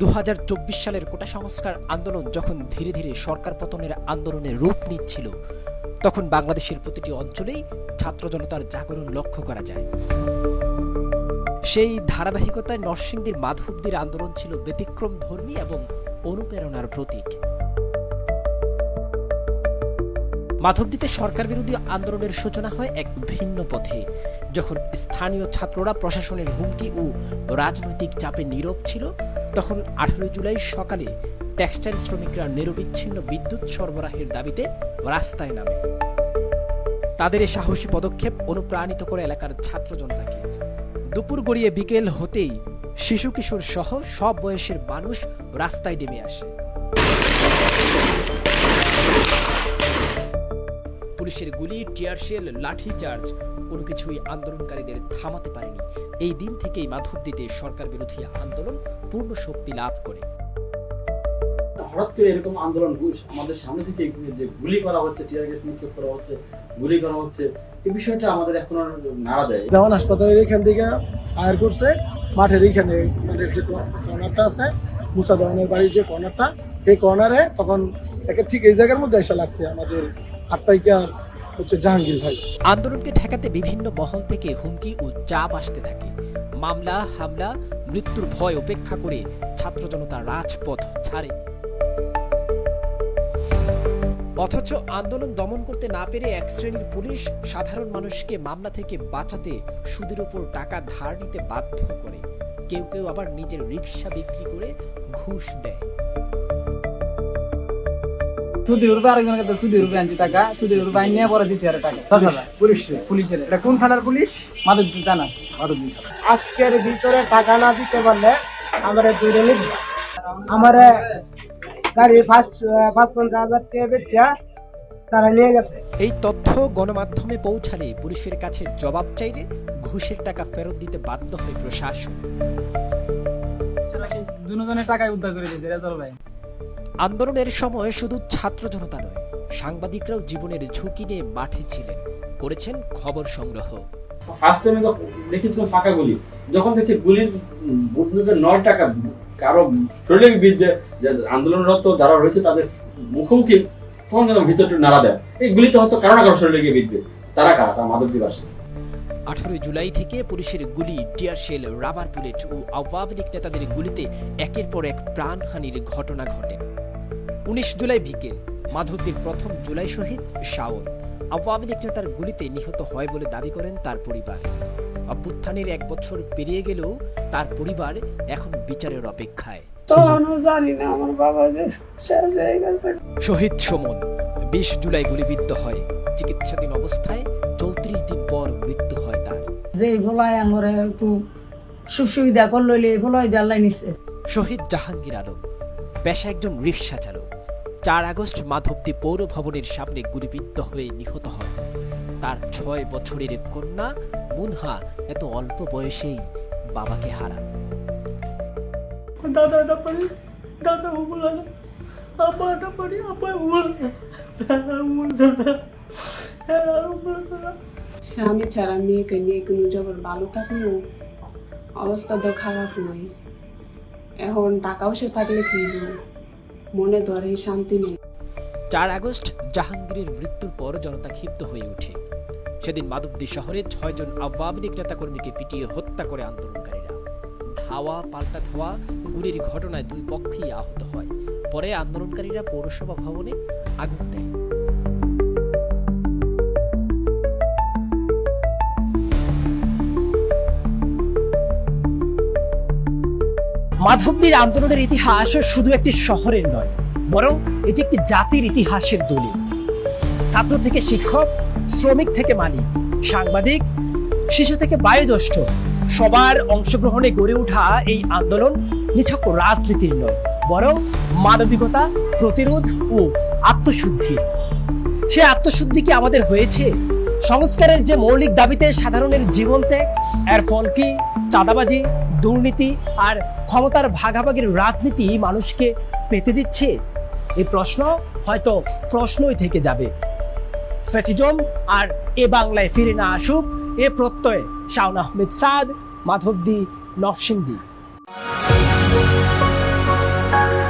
দু হাজার চব্বিশ সালের কোটা সংস্কার আন্দোলন যখন ধীরে ধীরে সরকার পতনের আন্দোলনের রূপ নিচ্ছিল, তখন বাংলাদেশের প্রতিটি অঞ্চলেই ছাত্র জনতার জাগরণ লক্ষ্য করা যায়। সেই ধারাবাহিকতায় নরসিংদীর মাধবদীর আন্দোলন ছিল ব্যতিক্রম ধর্মী এবং অনুপ্রেরণার প্রতীক। মাধবদীতে সরকার বিরোধী আন্দোলনের সূচনা হয় এক ভিন্ন পথে, যখন স্থানীয় ছাত্ররা প্রশাসনের হুমকি ও রাজনৈতিক চাপে নীরব ছিল তখন আঠারোই জুলাই সকালে টেক্সটাইল শ্রমিকরা নিরবিচ্ছিন্ন বিদ্যুৎ সরবরাহের দাবিতে রাস্তায় নামে। তাদের এই সাহসী পদক্ষেপ অনুপ্রাণিত করে এলাকার ছাত্র জনতাকে। দুপুর গড়িয়ে বিকেল হতেই শিশু কিশোর সহ সব বয়সের মানুষ রাস্তায় নেমে আসে। পুলিশের গুলি টিয়ারশেল লাঠিচার্জ কোনো কিছুই আন্দোলনকারীদের থামাতে পারেনি। এই দিন থেকেই মাধবদীতে সরকার বিরোধী আন্দোলন পূর্ণ শক্তি লাভ করে। হঠাৎ করে এরকম আন্দোলন আমাদের সামনে থেকে যে গুলি করা হচ্ছে টিয়ার গ্যাস নিক্ষেপ করা হচ্ছে গুলি করা হচ্ছে এই বিষয়টা আমাদের এখন নাড়া দেয় যেমন হাসপাতালের এখান থেকে ফায়ার করছে মাঠের এইখানে মাঠের যে কর্নারটা আছে মুসা দেওয়ানের বাড়ির যে কর্নারটা এই কর্নারে তখন একে ঠিক এই জায়গার মধ্যে এসে লাগছে আমাদের আটপাইকার হচ্ছে জাহাঙ্গীর ভাই। আন্দোলনকে ঠেকাতে বিভিন্ন মহল থেকে হুমকি ও চাপ আসতে থাকে। মামলা, হামলা, মৃত্যুর ভয় উপেক্ষা করে ছাত্র জনতা রাজপথ ছাড়ে। অথচ আন্দোলন দমন করতে না পেরে এক শ্রেণির পুলিশ সাধারণ মানুষকে মামলা থেকে বাঁচাতে সুদের উপর টাকা ধার নিতে বাধ্য করে। কেউ কেউ আবার নিজের রিক্সা বিক্রি করে ঘুষ দেয়। সুদের উপরে আরেকজনের কাছে সুদের উপরে আনছি টাকা সুদের উপরে আইন নিয়ে পরে দিচ্ছি আর টাকা। দশ পুলিশ পুলিশের। এটা কোন থানার পুলিশ? মাদক জানা মাদক আজকের ভিতরে টাকা না দিতে পারলে আমার নিব। আমার গাড়ি ফার্স্ট পাঁচ পঞ্চাশ হাজার টাকা বেচা তারা নিয়ে গেছে। এই তথ্য গণমাধ্যমে পৌঁছালে পুলিশের কাছে জবাব চাইলে ঘুষের টাকা ফেরত দিতে বাধ্য হয় প্রশাসন। দুজনের টাকায় উদ্ধার করে দিয়েছে রেজাল ভাই। আন্দোলনের সময় শুধু ছাত্র জনতা নয় সাংবাদিকরাও জীবনের ঝুঁকি নিয়ে মাঠে ছিলেন করেছেন খবর সংগ্রহ। ফার্স্ট টাইমে দেখেছিলাম ফাঁকা গুলি যখন দেখছি গুলির নয় টাকা কারও শরীরে বিদ্যে যে আন্দোলনরত যারা রয়েছে তাদের মুখোমুখি তখন ভিতরটা নাড়া দেয়। এই হয়তো কারও না কারও শরীরে গিয়ে বিদ্যে তারা কারা? তারা আঠারোই জুলাই থেকে পুলিশের গুলি টিয়ারশেল রাবার বুলেট ও আওয়ামী লীগ নেতাদের গুলিতে একের পর এক প্রাণহানির ঘটনা ঘটে। উনিশ জুলাই বিকেল মাধবদীর প্রথম জুলাই শহীদ শাওন। আওয়ামী লীগ নেতার গুলিতে নিহত হয় বলে দাবি করেন তার পরিবার। অভ্যুত্থানের এক বছর পেরিয়ে গেলেও তার পরিবার এখনও বিচারের অপেক্ষায়। তখনও জানি না আমার বাবা যে শেষ হয়ে গেছে। শহীদ সুমন বিশ জুলাই গুলিবিদ্ধ হয়। চিকিৎসাধীন অবস্থায় চৌত্রিশ দিন পর মৃত্যু হয় তার। যে ভোলায় আমার একটু সুখ সুবিধা করল এই ভোলাই দেওয়ার নিছে। শহীদ জাহাঙ্গীর আলম পেশা একজন রিক্সা চালক। চার আগস্ট মাধবদী পৌর ভবনের সামনে গুলিবিদ্ধ হয়ে নিহত হয় তার ছয় বছরের কন্যা মুনহা এত অল্প বয়সেই বাবাকে হারান। দাদাটা পারি? দাদা বলে আব্বাটা পারি? আব্বা বলে বলতো না বলতো স্বামী ছাড়া মেয়েকে নিয়ে কোনো যখন ভালো থাকল অবস্থা তো খারাপ নয়। এখন টাকা পয়সা থাকলে কি? মনে ধরে, শান্তি নেই। চার আগস্ট, জাহাঙ্গীরের মৃত্যুর পর জনতা ক্ষিপ্ত হয়ে উঠে সেদিন মাধবদী শহরে ছয়জন আওয়ামী লীগ নেতাকর্মীকে পিটিয়ে হত্যা করে আন্দোলনকারীরা। ধাওয়া, পাল্টা ধাওয়া, গুলির ঘটনায় দুই পক্ষেই আহত হয়। পরে আন্দোলনকারীরা পৌরসভা ভবনে আগুন দেয়। মাধবদীর আন্দোলনের ইতিহাস শুধু একটি শহরের নয়, বরং এটি একটি জাতির ইতিহাসের দলিল। ছাত্র থেকে শিক্ষক, শ্রমিক থেকে মালিক, সাংবাদিক, শিশু থেকে বায়ুদষ্ট সবার অংশগ্রহণে গড়ে ওঠা এই আন্দোলন নিছক রাজনীতির নয়, বরং মানবিকতা, প্রতিরোধ ও আত্মশুদ্ধির সে আত্মশুদ্ধি কি আমাদের হয়েছে? সংস্কারের যে মৌলিক দাবিতে সাধারণের জীবন ত্যাগ, এর ফল কি? চাঁদাবাজি দুর্নীতি আর ক্ষমতার ভাগাভাগির রাজনীতি মানুষকে পেতে দিচ্ছে? এই প্রশ্ন হয়তো প্রশ্নই থেকে যাবে। ফ্যাসিজম আর এ বাংলায় ফিরে না আসুক, এ প্রত্যয়ে শাওন আহমেদ সাদ, মাধবদী নরসিংদী। না